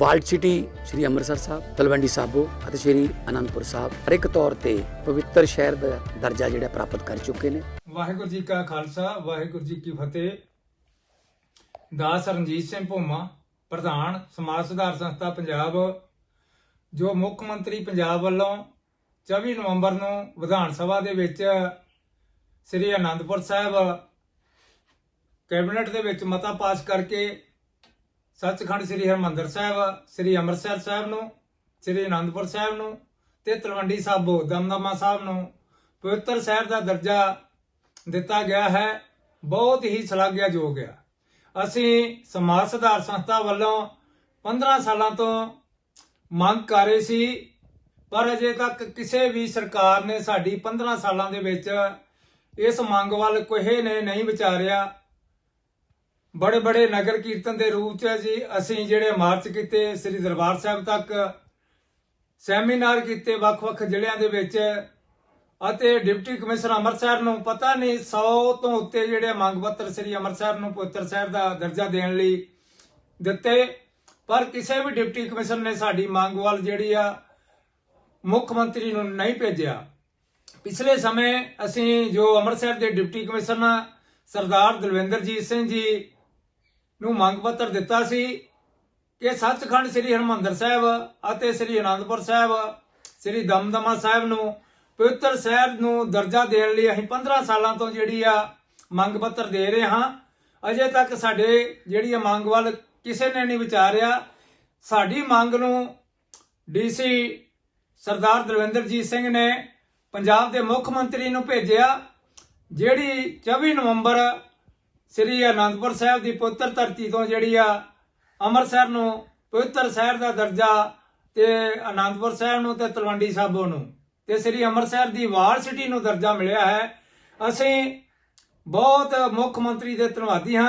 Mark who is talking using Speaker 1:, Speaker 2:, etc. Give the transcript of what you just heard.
Speaker 1: Walled city Sri Amritsar Sahib, Talwandi Sabo ਅਤੇ ਸ੍ਰੀ ਅਨੰਦਪੁਰ ਸਾਹਿਬ ਹਰ ਇੱਕ ਤੌਰ ਤੇ ਪਵਿੱਤਰ ਸ਼ਹਿਰ ਦਾ ਦਰਜਾ ਜਿਹੜਾ ਪ੍ਰਾਪਤ ਕਰ ਚੁੱਕੇ ਨੇ।
Speaker 2: ਵਾਹਿਗੁਰੂ ਜੀ ਕਾ ਖਾਲਸਾ, ਵਾਹਿਗੁਰੂ ਜੀ ਕੀ ਫਤਿਹ। ਦਾਸ ਰਣਜੀਤ ਸਿੰਘ ਭੋਮਾ, ਪ੍ਰਧਾਨ ਸਮਾਜ ਸੁਧਾਰ ਸੰਸਥਾ ਪੰਜਾਬ, ਜੋ ਮੁੱਖ ਮੰਤਰੀ ਪੰਜਾਬ ਵੱਲੋਂ 24 ਨਵੰਬਰ ਨੂੰ ਵਿਧਾਨ ਸਭਾ ਦੇ ਵਿੱਚ ਸ੍ਰੀ ਅਨੰਦਪੁਰ ਸਾਹਿਬ ਕੈਬਨਿਟ ਦੇ ਵਿੱਚ ਮਤਾ ਪਾਸ ਕਰਕੇ ਸੱਚਖੰਡ ਸ੍ਰੀ ਹਰਮੰਦਰ ਸਾਹਿਬ, ਸ੍ਰੀ ਅੰਮ੍ਰਿਤਸਰ ਸਾਹਿਬ ਨੂੰ, ਸ੍ਰੀ ਅਨੰਦਪੁਰ ਸਾਹਿਬ ਨੂੰ ਤੇ ਤਲਵੰਡੀ ਸਾਬੋ ਦਮਦਮਾ ਸਾਹਿਬ ਨੂੰ ਪਵਿੱਤਰ ਸ਼ਹਿਰ ਦਾ ਦਰਜਾ ਦਿੱਤਾ ਗਿਆ ਹੈ। ਬਹੁਤ ਹੀ ਸ਼ਲਾਘਾਯੋਗ ਹੈ ਅਸੀਂ ਸਮਾਜ ਸੁਧਾਰ ਸੰਸਥਾ ਵੱਲੋਂ 15 ਸਾਲਾਂ ਤੋਂ ਮੰਗ ਕਰ ਰਹੇ ਸੀ, ਪਰ ਅਜੇ ਤੱਕ ਕਿਸੇ ਵੀ ਸਰਕਾਰ ਨੇ ਸਾਡੀ 15 ਸਾਲਾਂ ਦੇ ਵਿੱਚ ਇਸ ਮੰਗ ਵੱਲ ਕੋਈ ਨੇ ਨਹੀਂ ਵਿਚਾਰਿਆ। ਬੜੇ ਬੜੇ ਨਗਰ ਕੀਰਤਨ ਦੇ ਰੂਪ ਚ ਜੀ। ਅਸੀਂ ਜਿਹੜੇ ਮਾਰਚ ਕੀਤੇ, ਸ੍ਰੀ ਦਰਬਾਰ ਸਾਹਿਬ ਤੱਕ, ਸੈਮੀਨਾਰ ਕੀਤੇ ਵੱਖ-ਵੱਖ ਜ਼ਿਲ੍ਹਿਆਂ ਦੇ ਵਿੱਚ, ਅਤੇ ਡਿਪਟੀ ਕਮਿਸ਼ਨਰ ਅੰਮ੍ਰਿਤਸਰ ਨੂੰ ਪਤਾ ਨਹੀਂ 100 ਤੋਂ ਉੱਤੇ ਜਿਹੜੇ ਮੰਗ ਪੱਤਰ ਸ੍ਰੀ ਅੰਮ੍ਰਿਤਸਰ ਨੂੰ ਪਵਿੱਤਰ ਸ਼ਹਿਰ ਦਾ ਦਰਜਾ ਦੇਣ ਲਈ ਦਿੱਤੇ। ਪਰ ਕਿਸੇ ਵੀ ਡਿਪਟੀ ਕਮਿਸ਼ਨਰ ਨੇ ਸਾਡੀ ਮੰਗ ਵੱਲ ਜਿਹੜੀ ਆ, ਮੁੱਖ ਮੰਤਰੀ ਨੂੰ ਨਹੀਂ ਭੇਜਿਆ। ਪਿਛਲੇ ਸਮੇਂ ਅਸੀਂ ਜੋ ਅੰਮ੍ਰਿਤਸਰ ਦੇ ਡਿਪਟੀ ਕਮਿਸ਼ਨਰ ਸਰਦਾਰ ਦਲਵਿੰਦਰਜੀਤ ਸਿੰਘ ਜੀ ਨੂੰ ਮੰਗ ਪੱਤਰ ਦਿੱਤਾ ਸੀ ਕਿ ਸੱਚਖੰਡ ਸ੍ਰੀ ਹਰਮੰਦਰ ਸਾਹਿਬ ਅਤੇ ਸ੍ਰੀ ਅਨੰਦਪੁਰ ਸਾਹਿਬ, ਸ੍ਰੀ ਦਮਦਮਾ ਸਾਹਿਬ ਨੂੰ ਪਵਿੱਤਰ ਸਾਹਿਬ ਨੂੰ ਦਰਜਾ ਦੇਣ ਲਈ ਅਸੀਂ 15 ਸਾਲਾਂ ਤੋਂ ਜਿਹੜੀ ਆ ਮੰਗ ਪੱਤਰ ਦੇ ਰਹੇ ਹਾਂ। ਅਜੇ ਤੱਕ ਸਾਡੇ ਜਿਹੜੀ ਆ ਮੰਗ ਵੱਲ ਕਿਸੇ ਨੇ ਨਹੀਂ ਵਿਚਾਰਿਆ। ਸਾਡੀ ਮੰਗ ਨੂੰ ਡੀਸੀ ਸਰਦਾਰ ਦਲਵਿੰਦਰਜੀਤ ਸਿੰਘ ਨੇ ਪੰਜਾਬ ਦੇ ਮੁੱਖ ਮੰਤਰੀ ਨੂੰ ਭੇਜਿਆ, ਜਿਹੜੀ 24 ਨਵੰਬਰ ਸ੍ਰੀ ਅਨੰਦਪੁਰ ਸਾਹਿਬ ਦੀ ਪਵਿੱਤਰ ਧਰਤੀ ਤੋਂ ਜਿਹੜੀ ਆ, ਅੰਮ੍ਰਿਤਸਰ ਨੂੰ, ਪਵਿੱਤਰ ਸ਼ਹਿਰ ਦਾ ਦਰਜਾ ਤੇ ਅਨੰਦਪੁਰ ਸਾਹਿਬ ਨੂੰ ਤੇ ਤਲਵੰਡੀ ਸਾਬੋ ਨੂੰ। ਤੇ ਸ੍ਰੀ ਅੰਮ੍ਰਿਤਸਰ ਦੀ ਵਾਰ ਸਿਟੀ ਨੂੰ ਦਰਜਾ ਮਿਲਿਆ ਹੈ। ਅਸੀਂ ਬਹੁਤ ਮੁੱਖ ਮੰਤਰੀ ਦੇ ਧੰਨਵਾਦੀ ਹਾਂ।